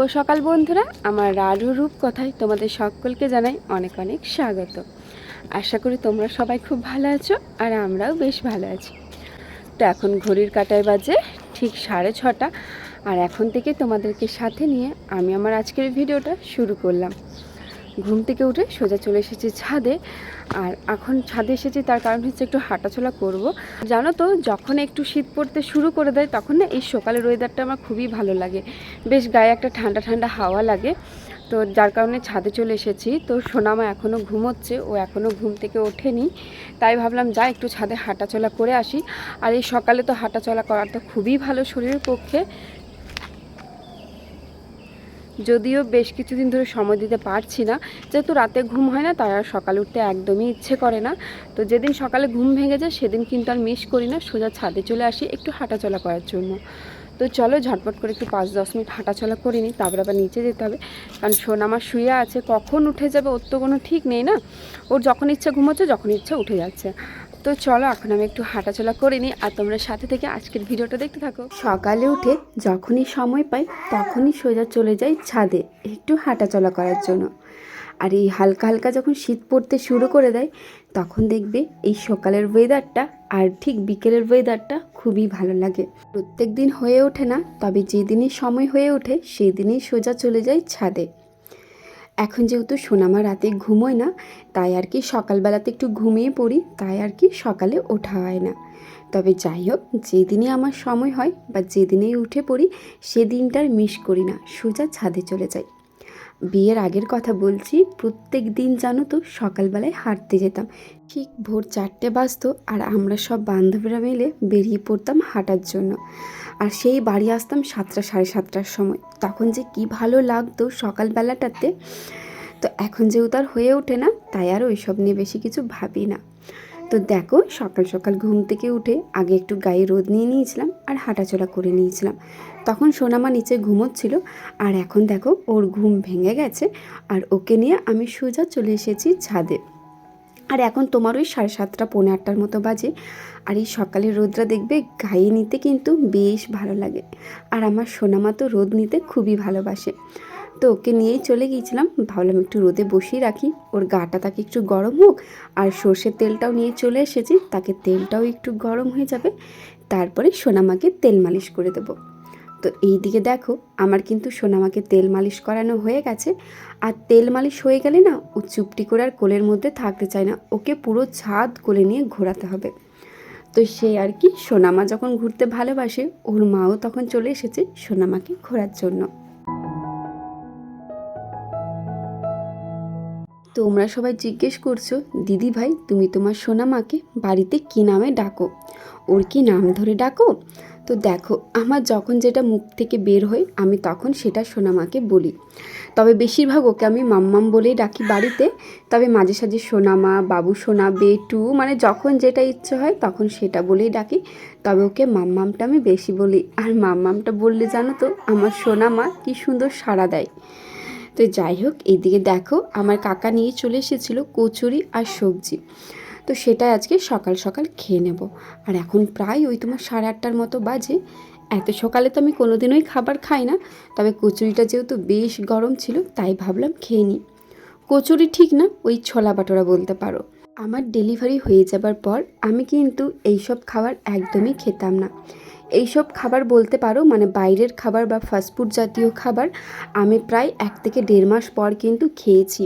শুভ সকাল বন্ধুরা। আমার রাডু রূপ কথায় তোমাদের সকলকে জানাই অনেক অনেক স্বাগত। আশা করি তোমরা সবাই খুব ভালো আছো আর আমরাও বেশ ভালো আছি। তো এখন ঘড়ির কাটায় বাজে ঠিক সাড়ে ছটা। আর এখন থেকে তোমাদেরকে সাথে নিয়ে আমি আমার আজকের ভিডিওটা শুরু করলাম। ঘুম থেকে উঠে সোজা চলে এসেছি ছাদে। আর এখন ছাদে এসেছি, তার কারণ হচ্ছে একটু হাঁটাচলা করব। জানো তো, যখন একটু শীত পড়তে শুরু করে দেয়, তখন না এই সকালের ওয়েদারটা আমার খুবই ভালো লাগে। বেশ গায়ে একটা ঠান্ডা ঠান্ডা হাওয়া লাগে। তো যার কারণে ছাদে চলে এসেছি। তো সোনামা এখনও ঘুমোচ্ছে, ও এখনও ঘুম থেকে ওঠেনি। তাই ভাবলাম, যা একটু ছাদে হাঁটাচলা করে আসি। আর এই সকালে তো হাঁটাচলা করার তো খুবই ভালো শরীরের পক্ষে। যদিও বেশ কিছুদিন ধরে সময় দিতে পারছি না, যেহেতু রাতে ঘুম হয় না, তাই আর সকালে উঠতে একদমই ইচ্ছে করে না। তো যেদিন সকালে ঘুম ভেঙে যায়, সেদিন কিন্তু আর মিস করি না, সোজা ছাদে চলে আসি একটু হাঁটাচলা করার জন্য। তো চলো ঝটপট করে একটু পাঁচ দশ মিনিট হাঁটাচলা করে নিই, তারপর আবার নিচে যেতে হবে। কারণ সোনা আমার শুয়ে আছে, কখন উঠে যাবে ওর তো কোনো ঠিক নেই না? ওর যখন ইচ্ছা ঘুমোচ্ছে, যখন ইচ্ছা উঠে যাচ্ছে। তো চলো, এখন আমি একটু হাঁটাচলা করে নিই আর তোমরা সাথে থেকে আজকের ভিডিওটা দেখতে থাকো। সকালে উঠে যখনই সময় পাই, তখনই সোজা চলে যাই ছাদে একটু হাঁটাচলা করার জন্য। আর এই হালকা হালকা যখন শীত পড়তে শুরু করে দেয়, তখন দেখবে এই সকালের ওয়েদারটা আর ঠিক বিকেলের ওয়েদারটা খুবই ভালো লাগে। প্রত্যেক দিন হয়ে ওঠে না, তবে যেদিনই সময় হয়ে ওঠে সেই দিনই সোজা চলে যায় ছাদে। এখন যেহেতু সোনামা রাতে ঘুমোয় না, তাই আর কি সকালবেলাতে একটু ঘুমিয়ে পড়ি, তাই আর কি সকালে ওঠা হয় না। তবে যাই হোক, যেদিনই আমার সময় হয় বা যেদিনেই উঠে পড়ি, সেদিনটার মিস করি না, সোজা ছাদে চলে যাই। বিয়ের আগের কথা বলছি, প্রত্যেক দিন জানো তো সকালবেলায় হাঁটতে যেতাম। ঠিক ভোর চারটে বাজতো আর আমরা সব বান্ধবীরা মিলে বেরিয়ে পড়তাম হাঁটার জন্য। আর সেই বাড়ি আসতাম সাতটা সাড়ে সাতটার সময়। তখন যে কি ভালো লাগতো সকালবেলাটাতে। তো এখন যেহেতু আর হয়ে ওঠে না, তাই আর ওইসব নিয়ে বেশি কিছু ভাবি না। তো দেখো, সকাল সকাল ঘুম থেকে উঠে আগে একটু গায়ে রোদ নিয়ে নিয়েছিলাম আর হাঁটাচলা করে নিয়েছিলাম। তখন সোনামা নিচে ঘুমোচ্ছিল আর এখন দেখো, ওর ঘুম ভেঙে গেছে আর ওকে নিয়ে আমি সোজা চলে এসেছি ছাদে। আর এখন তোমার ওই সাড়ে সাতটা, পৌনে আটটার মতো বাজে আর এই সকালের রোদরা দেখবে গায়ে নিতে কিন্তু বেশ ভালো লাগে। আর আমার সোনামা তো রোদ নিতে খুবই ভালোবাসে। তো ওকে নিয়েই চলে গিয়েছিলাম। ভাবলাম একটু রোদে বসিয়ে রাখি। ওর গাটা তাকে একটু গরম হোক, আর সর্ষের তেলটাও নিয়ে চলে এসেছি। তাকে তেলটাও একটু গরম হয়ে যাবে। তারপরে সোনামাকে তেল মালিশ করে দেবো। তো এই দিকে দেখো, আমার কিন্তু সোনামাকে তেল মালিশ করানো হয়ে গেছে। আর তেল মালিশ হয়ে গেলে না, ও চুপটি করে আর কোলের মধ্যে থাকতে চায় না। ওকে পুরো ছাদ কোলে নিয়ে ঘোরাতে হবে। তো সে আর কি, সোনামা যখন ঘুরতে ভালোবাসে, ওর মাও তখন চলে এসেছে সোনামাকে ঘোরার জন্য। তোমরা সবাই জিজ্ঞেস করছ, দিদি ভাই, তুমি তোমার সোনামাকে বাড়িতে কী নামে ডাকো? ওর কি নাম ধরে ডাকো? তো দেখো, আমার যখন যেটা মুখ থেকে বের হয়, আমি তখন সেটা সোনামাকে বলি। তবে বেশিরভাগ ওকে আমি মাম্মাম বলেই ডাকি বাড়িতে। তবে মাঝে সাঝে সোনামা, বাবু সোনা, বেটু মানে যখন যেটা ইচ্ছে হয়, তখন সেটা বলেই ডাকি। তবে ওকে মাম্মামটা আমি বেশি বলি। আর মাম্মামটা বললে জানো তো, আমার সোনামা কি সুন্দর সাড়া দেয়। তো যাই হোক এইদিকে দেখো আমার কাকা নিয়ে চলে এসেছিল কচুরি আর সবজি। তো সেটা আজকে সকাল সকাল খেয়ে নেব। আর এখন প্রায় ওই তোমার সাড়ে আটটার মতো বাজে। এত সকালে তো আমি কোনোদিনই খাবার খাই না। তবে কচুরিটা যেহেতু বেশ গরম ছিল, তাই ভাবলাম খেয়ে নিই। কচুরি ঠিক না, ওই ছোলা বাটোরা বলতে পারো। আমার ডেলিভারি হয়ে যাবার পর আমি কিন্তু এইসব খাবার একদমই খেতাম না। এইসব খাবার বলতে পারো মানে বাইরের খাবার বা ফাস্টফুড জাতীয় খাবার আমি প্রায় এক থেকে দেড় মাস পর কিন্তু খেয়েছি।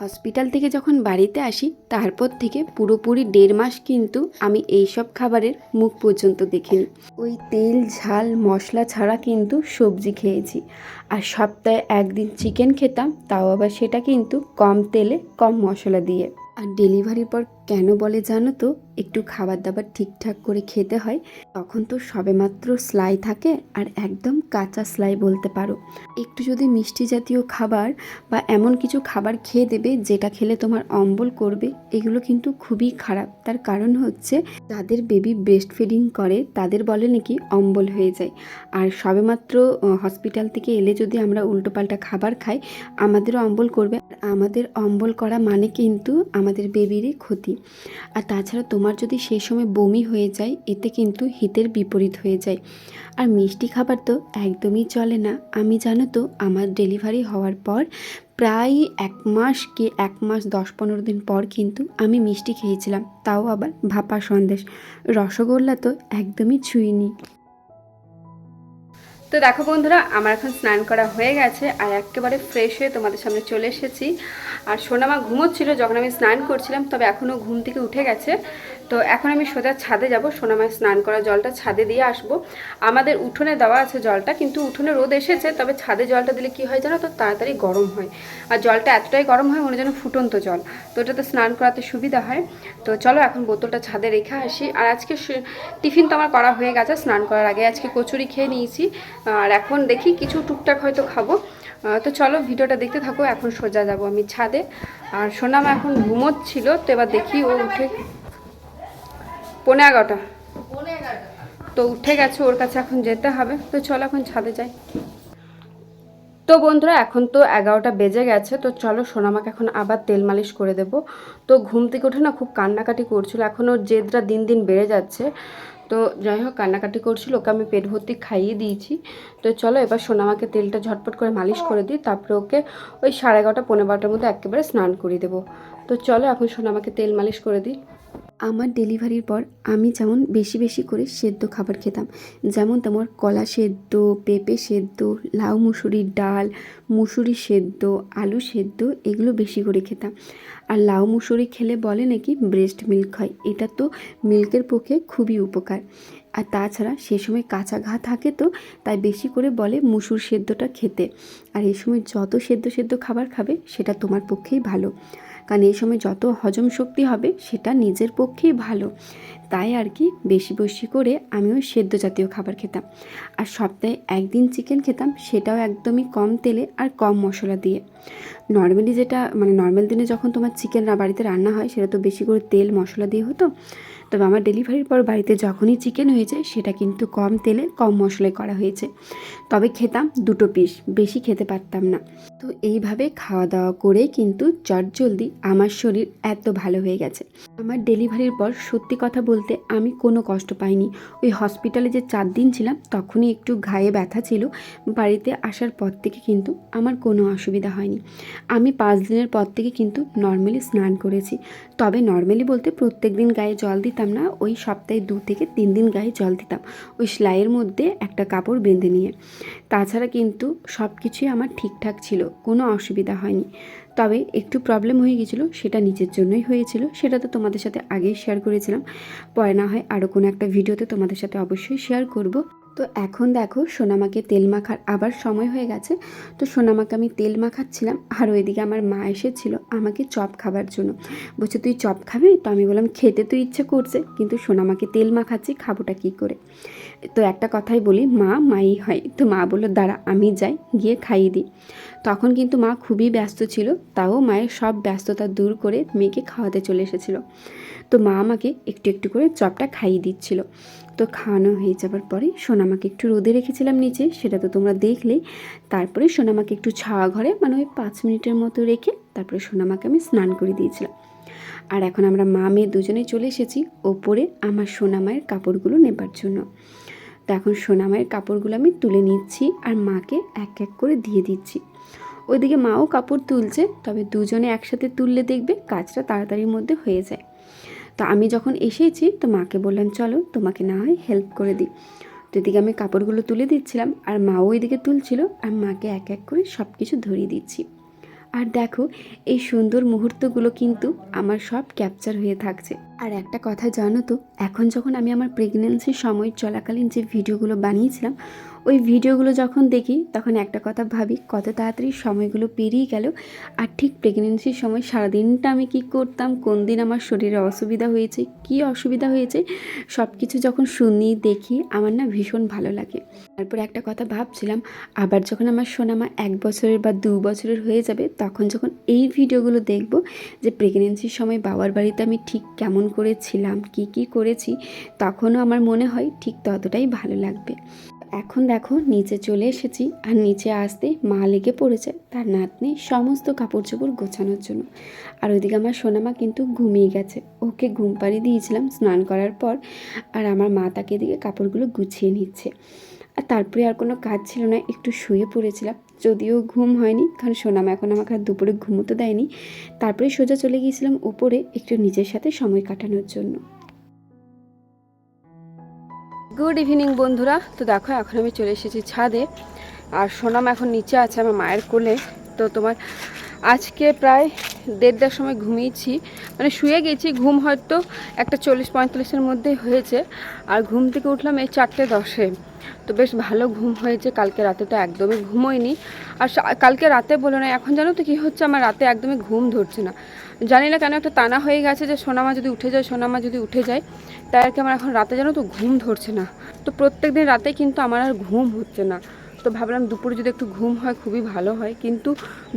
হসপিটাল থেকে যখন বাড়িতে আসি, তারপর থেকে পুরোপুরি দেড় মাস কিন্তু আমি এই সব খাবারের মুখ পর্যন্ত দেখিনি। ওই তেল, ঝাল, মশলা ছাড়া কিন্তু সবজি খেয়েছি। আর সপ্তাহে একদিন চিকেন খেতাম, তাও আবার সেটা কিন্তু কম তেলে, কম মশলা দিয়ে। আর ডেলিভারির পর কেন বলে জানো তো? একটু খাবার দাবার ঠিকঠাক করে খেতে হয়, তখন তো সবেমাত্র স্লাই থাকে আর একদম কাঁচা স্লাই বলতে পারো। একটু যদি মিষ্টি জাতীয় খাবার বা এমন কিছু খাবার খেয়ে দেবে যেটা খেলে তোমার অম্বল করবে, এগুলো কিন্তু খুবই খারাপ। তার কারণ হচ্ছে যাদের বেবি ব্রেস্ট ফিডিং করে, তাদের বলে নাকি অম্বল হয়ে যায়। আর সবেমাত্র হসপিটাল থেকে এলে যদি আমরা উল্টোপাল্টা খাবার খাই, আমাদেরও অম্বল করবে। আর আমাদের অম্বল করা মানে কিন্তু আমাদের বেবিরই ক্ষতি। আর তাছাড়া তোমার যদি সেই সময় বমি হয়ে যায়, এতে কিন্তু হিতের বিপরীত হয়ে যায়। আর মিষ্টি খাবার তো একদমই চলে না। আমি জানো তো, আমার ডেলিভারি হওয়ার পর প্রায় এক মাস কি এক মাস দশ পনেরো দিন পর কিন্তু আমি মিষ্টি খেয়েছিলাম। তাও আবার ভাপা সন্দেশ। রসগোল্লা তো একদমই ছুঁইনি। তো দেখো বন্ধুরা, আমার এখন স্নান করা হয়ে গেছে আর একেবারে ফ্রেশ হয়ে তোমাদের সামনে চলে এসেছি। আর সোনামা ঘুমোচ্ছিল যখন আমি স্নান করছিলাম, তবে এখনও ঘুম থেকে উঠে গেছে। তো এখন আমি সোজা ছাদে যাব। সোনামায় স্নান করা জলটা ছাদে দিয়ে আসব। আমাদের উঠোনে দেওয়া আছে জলটা, কিন্তু উঠোনে রোদ এসেছে, তবে ছাদে জলটা দিলে কি হয় জানো তো? তাড়াতাড়ি গরম হয়। আর জলটা এতটাই গরম হয়, মনে যেন ফুটন্ত জল। তো ওটাতে স্নান করাতে সুবিধা হয়। তো চলো এখন বোতলটা ছাদে রেখে আসি। আর আজকে টিফিন তো আমার করা হয়ে গেছে স্নান করার আগে। আজকে কচুরি খেয়ে নিয়েছি। আর এখন দেখি কিছু টুকটাক হয়তো খাব। তো চলো ভিডিওটা দেখতে থাকো। এখন সোজা যাব আমি ছাদে। আর সোনামা এখন ঘুমোচ্ছিল, তো এবার দেখি ও উঠে পনেরো এগারোটা। তো উঠে গেছে ওর কাছে এখন যেতে হবে। তো চলো এখন ছাদে যাই। তো বন্ধুরা এখন তো এগারোটা বেজে গেছে। তো চলো সোনামাকে এখন আবার তেল মালিশ করে দেব। তো ঘুম থেকে উঠে না খুব কান্নাকাটি করছিল। এখন ওর জেদটা দিন দিন বেড়ে যাচ্ছে। তো যাই হোক কান্নাকাটি করছিল। ওকে আমি পেট ভর্তি খাইয়ে দিয়েছি। তো চলো এবার সোনামাকে তেলটা ঝটপট করে মালিশ করে দিই। তারপরে ওকে ওই সাড়ে এগারোটা পনেরো বারোটার মধ্যে একেবারে স্নান করিয়ে দেবো। তো চলো এখন সোনামাকে তেল মালিশ করে দিই। আমার ডেলিভারির পর আমি যেমন বেশি বেশি করে সেদ্ধ খাবার খেতাম, যেমন তোমার কলা সেদ্ধ, পেঁপে সেদ্ধ, লাউ মুসুরির ডাল, মুসুরি সেদ্ধ, আলু সেদ্ধ এগুলো বেশি করে খেতাম। আর লাউ মুসুরি খেলে বলে নাকি ব্রেস্ট মিল্ক হয়, এটা তো মিল্কের পক্ষে খুবই উপকার। আর তাছাড়া সে সময় কাঁচা ঘা থাকে তো, তাই বেশি করে বলে মুসুর সেদ্ধটা খেতে। আর এই সময় যত সেদ্ধ সেদ্ধ খাবার খাবে, সেটা তোমার পক্ষেই ভালো। কারণ এই সময় যত হজম শক্তি হবে সেটা নিজের পক্ষেই ভালো। তাই আর কি বেশি বেশি করে আমিও সেদ্ধ জাতীয় খাবার খেতাম। আর সপ্তাহে একদিন চিকেন খেতাম, সেটাও একদমই কম তেলে আর কম মশলা দিয়ে। নর্মালি যেটা মানে নর্মাল দিনে যখন তোমার চিকেন বাড়িতে রান্না হয়, সেটা তো বেশি করে তেল, মশলা দিয়ে হতো। তবে আমার ডেলিভারির পর বাড়িতে যখনই চিকেন হয়েছে সেটা কিন্তু কম তেলে, কম মশলায় করা হয়েছে। তবে খেতাম দুটো পিস বেশি খেতে পারতাম না। তো এইভাবে খাওয়া দাওয়া করে কিন্তু চটজলদি আমার শরীর এত ভালো হয়ে গেছে। আমার ডেলিভারির পর সত্যি কথা বলতে আমি কোনো কষ্ট পাইনি। ওই হসপিটালে যে চার দিন ছিলাম, তখনই একটু ঘায়ে ব্যথা ছিল। বাড়িতে আসার পর থেকে কিন্তু আমার কোনো অসুবিধা হয়নি। আমি পাঁচ দিনের পর থেকে কিন্তু নর্মালি স্নান করেছি। তবে নর্মালি বলতে প্রত্যেক দিন গায়ে জল দিতাম না, ওই সপ্তাহে দু থেকে তিন দিন গায়ে জল দিতাম। ওই সেলাইয়ের মধ্যে একটা কাপড় বেঁধে নিয়ে। তাছাড়া কিন্তু সব কিছুই আমার ঠিকঠাক ছিল, কোনো অসুবিধা হয়নি। তবে একটু প্রবলেম হয়ে গেছিল, সেটা নিজের জন্যই হয়েছিল। সেটা তো তোমাদের সাথে আগেই শেয়ার করেছিলাম। পরে না হয় আরও কোনো একটা ভিডিওতে তোমাদের সাথে অবশ্যই শেয়ার করব। তো এখন দেখো, সোনামাকে তেল মাখার আবার সময় হয়ে গেছে। তো সোনামাকে আমি তেল মাখাচ্ছিলাম, আর ওইদিকে আমার মা এসেছিল আমাকে চপ খাবার জন্য। বলছে, তুই চপ খাবি? তো আমি বললাম, খেতে তো ইচ্ছে করছে, কিন্তু সোনামাকে তেল মাখাচ্ছি, খাবোটা কী করে? তো একটা কথাই বলি, মা মাই হয়। তো মা বলল, দাঁড়া, আমি যাই, গিয়ে খাইয়ে দিই। তখন কিন্তু মা খুবই ব্যস্ত ছিল, তাও মায়ের সব ব্যস্ততা দূর করে মেয়েকে খাওয়াতে চলে এসেছিল। তো মা আমাকে একটু একটু করে চপটা খাইয়ে দিচ্ছিল। তো খাওয়ানো হয়ে যাবার পরে সোনামাকে একটু রোদে রেখেছিলাম নিচে, সেটা তো তোমরা দেখলেই। তারপরে সোনামাকে একটু ছাওয়া ঘরে মানে ওই পাঁচ মিনিটের মতো রেখে তারপরে সোনামাকে আমি স্নান করে দিয়েছিলাম। আর এখন আমরা মা মেয়ে দুজনে চলে এসেছি, ওপরে আমার সোনামায়ের কাপড়গুলো নেবার জন্য। তো এখন সোনামায়ের কাপড়গুলো আমি তুলে নিচ্ছি আর মাকে এক এক করে দিয়ে দিচ্ছি। ওইদিকে মাও কাপড় তুলছে, তবে দুজনে একসাথে তুললে দেখবে কাজটা তাড়াতাড়ির মধ্যে হয়ে যায়। তো আমি যখন এসেছি, তো মাকে বললাম, চলো, তোমাকে না হয় হেল্প করে দিই। তো এদিকে আমি কাপড়গুলো তুলে দিচ্ছিলাম আর মাও ওইদিকে তুলছিল আর মাকে এক এক করে সব কিছু ধরিয়ে দিচ্ছি। আর দেখো, এই সুন্দর মুহূর্তগুলো কিন্তু আমার সব ক্যাপচার হয়ে থাকছে। আর একটা কথা জানো তো, এখন যখন আমি আমার প্রেগনেন্সির সময় চলাকালীন যে ভিডিওগুলো বানিয়েছিলাম ওই ভিডিওগুলো যখন দেখি, তখন একটা কথা ভাবি, কত তাড়াতাড়ি সময়গুলো পেরিয়ে গেল। আর ঠিক প্রেগনেন্সির সময় সারাদিনটা আমি কি করতাম, কোন দিন আমার শরীরে অসুবিধা হয়েছে, কি অসুবিধা হয়েছে সব কিছু যখন শুনি, দেখি, আমার না ভীষণ ভালো লাগে। তারপর একটা কথা ভাবছিলাম, আবার যখন আমার সোনামা এক বছরের বা দু বছরের হয়ে যাবে, তখন যখন এই ভিডিওগুলো দেখব যে প্রেগনেন্সির সময় বাবার বাড়িতে আমি ঠিক কেমন করেছিলাম, কি কি করেছি, তখনও আমার মনে হয় ঠিক ততটাই ভালো লাগবে। এখন দেখো নিচে চলে এসেছি আর নিচে আসতে মা লেগে পড়েছে তার নাতনি সমস্ত কাপড় চোপড় গোছানোর জন্য। আর ওইদিকে আমার সোনামা কিন্তু ঘুমিয়ে গেছে। ওকে ঘুম পাড়িয়ে দিয়েছিলাম স্নান করার পর আর আমার মা তাকে এদিকে কাপড়গুলো গুছিয়ে নিচ্ছে। আর তারপরে আর কোনো কাজ ছিল না, একটু শুয়ে পড়েছিলাম। যদিও ঘুম হয়নি, কারণ সোনামা এখন আমাকে আর দুপুরে ঘুমোতে দেয়নি। তারপরে সোজা চলে গিয়েছিলাম ওপরে একটু নিজের সাথে সময় কাটানোর জন্য। গুড ইভিনিং বন্ধুরা। তো দেখো, এখন আমি চলে এসেছি ছাদে। আর সোনাম এখন নিচে আছে আমার মায়ের কোলে। তো তোমার আজকে প্রায় দেড়টার সময় ঘুমিয়েছি। মানে শুয়ে গেছি, ঘুম হয়তো একটা চল্লিশ পঁয়তাল্লিশের মধ্যে হয়েছে। আর ঘুম থেকে উঠলাম এই চারটে দশে। তো বেশ ভালো ঘুম হয়েছে, কালকে রাতে তো একদমই ঘুমোয়নি। আর কালকে রাতে বলো না এখন জানো তো কী হচ্ছে, আমার রাতে একদমই ঘুম ধরছে না। জানি না কেন একটা টানা হয়ে গেছে যে সোনামা যদি উঠে যায়, সোনামা যদি উঠে যায়, তাই আর কি আমার এখন রাতে জানো তো ঘুম ধরছে না। তো প্রত্যেক দিন রাতে কিন্তু আমার আর ঘুম হচ্ছে না। তো ভাবলাম দুপুরে যদি একটু ঘুম হয়, খুবই ভালো হয়। কিন্তু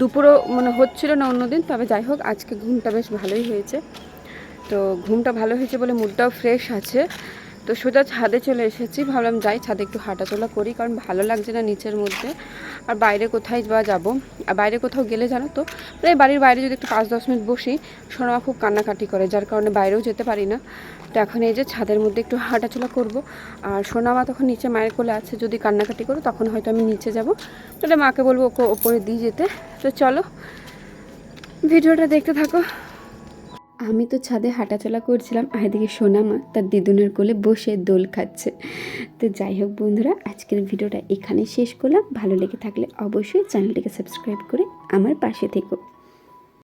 দুপুরও মানে হচ্ছিল না অন্যদিন তবে যাই হোক, আজকে ঘুমটা বেশ ভালোই হয়েছে। তো ঘুমটা ভালো হয়েছে বলে মুডটাও ফ্রেশ আছে। তো সোজা ছাদে চলে এসেছি। ভাবলাম যাই, ছাদে একটু হাঁটাচলা করি, কারণ ভালো লাগছে না নিচের মধ্যে। আর বাইরে কোথায় বা যাব? আর বাইরে কোথাও গেলে জানো তো প্রায় বাড়ির বাইরে যদি একটু পাঁচ দশ মিনিট বসি সোনামা খুব কান্নাকাটি করে, যার কারণে বাইরেও যেতে পারি না। তো এখন এই যে ছাদের মধ্যে একটু হাঁটাচলা করব। আর সোনামা তখন নিচে মায়ের কোলে আছে, যদি কান্নাকাটি করো তখন হয়তো আমি নিচে যাব। তাহলে মাকে বলব ওকে ওপরে দিয়ে যেতে। তো চলো, ভিডিওটা দেখতে থাকো। আমি তো ছাদে হাঁটাচলা করছিলাম আর এদিকে সোনামা তার দিদুনের কোলে বসে দোল খাচ্ছে। তো যাই হোক বন্ধুরা, আজকের ভিডিওটা এখানে শেষ করলাম। ভালো লেগে থাকলে অবশ্যই চ্যানেলটিকে সাবস্ক্রাইব করে আমার পাশে থেকো।